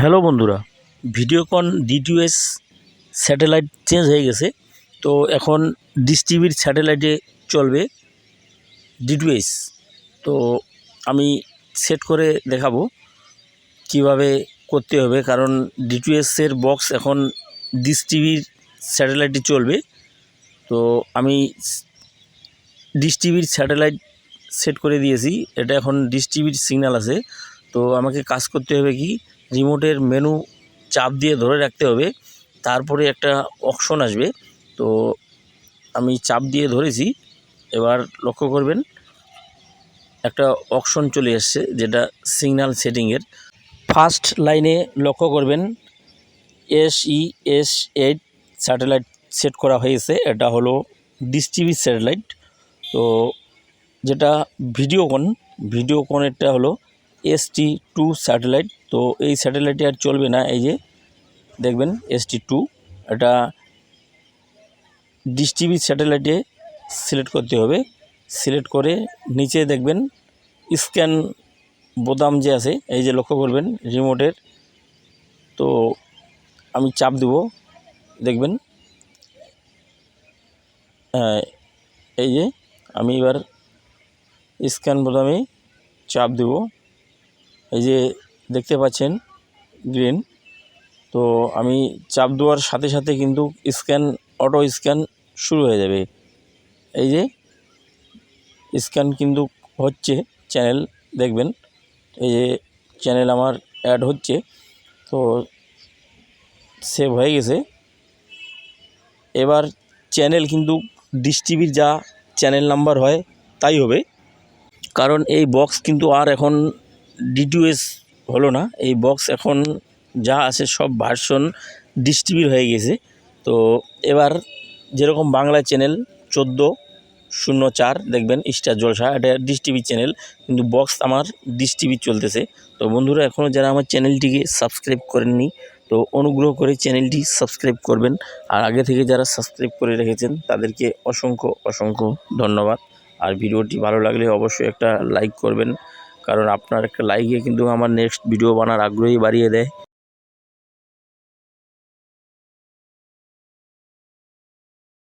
Hello বন্ধুরা, Videocon DTS satellite change হয়ে গেছে। তো এখন ডিশ টিভির স্যাটেলাইটে চলবে ডিটিএস। তো আমি সেট করে দেখাবো কীভাবে করতে হবে, কারণ ডিটিএসের বক্স এখন ডিশ টিভির স্যাটেলাইটে চলবে। তো আমি ডিশ টিভির স্যাটেলাইট সেট করে দিয়েছি, এটা এখন ডিশ টিভির সিগন্যাল আছে। তো আমাকে কাজ করতে হবে কি রিমোটের মেনু চাপ দিয়ে ধরে রাখতে হবে। তারপরে একটা অপশন আসবে। তো আমি চাপ দিয়ে ধরেছি। এবার লক্ষ্য করবেন, একটা অপশন চলে এসছে, যেটা সিগন্যাল সেটিংয়ের ফার্স্ট লাইনে লক্ষ্য করবেন S E S eight satellite set করা হয়েছে। এটা হলো ডিশ টিভি স্যাটেলাইট তো যেটা ভিডিওকন ভিডিওকনেরটা হলো এস টি স্যাটেলাইট তো এই স্যাটেলাইটে আর চলবে না, এই যে দেখবেন এস টি এটা ডিশ টিভি স্যাটেলাইটে সিলেক্ট করতে হবে। সিলেক্ট করে নিচে দেখবেন স্ক্যান বোতাম যে আছে, এই যে লক্ষ্য করবেন রিমোটের তো আমি চাপ দেব, দেখবেন হ্যাঁ এই যে আমি এবার স্ক্যান বোতামে চাপ দেব। এই যে দেখতে পাচ্ছেন গ্রিন, তো আমি চাপ দেওয়ার সাথে সাথে কিন্তু স্ক্যান, অটো স্ক্যান শুরু হয়ে যাবে। এই যে স্ক্যান কিন্তু হচ্ছে চ্যানেল, দেখবেন। এই যে চ্যানেল আমার অ্যাড হচ্ছে, তো সেভ হয়ে গেছে। এবার চ্যানেল কিন্তু ডিশ টিভির যা চ্যানেল নাম্বার হয়, তাই হবে। কারণ এই বক্স কিন্তু আর এখন ডিটিএস হলো না, এই বক্স এখন যা আছে সব ভার্সন টিভির হয়ে গেছে। তো এবার যেরকম বাংলা চ্যানেল চোদ্দ শূন্য চার, দেখবেন স্টার জলসা এটা টিভির চ্যানেল কিন্তু বক্স আমার টিভি চলতেছে। তো বন্ধুরা এখনও যারা আমার চ্যানেলটিকে সাবস্ক্রাইব করেননি, তো অনুগ্রহ করে চ্যানেলটি সাবস্ক্রাইব করবেন। আর আগে থেকে যারা সাবস্ক্রাইব করে রেখেছেন, তাদেরকে অসংখ্য অসংখ্য ধন্যবাদ। আর ভিডিওটি ভালো লাগলে অবশ্যই একটা লাইক করবেন। কারণ আপনার একটা লাইকে কিন্তু আমার নেক্সট ভিডিও বানার আগ্রহী বাড়িয়ে দেয়।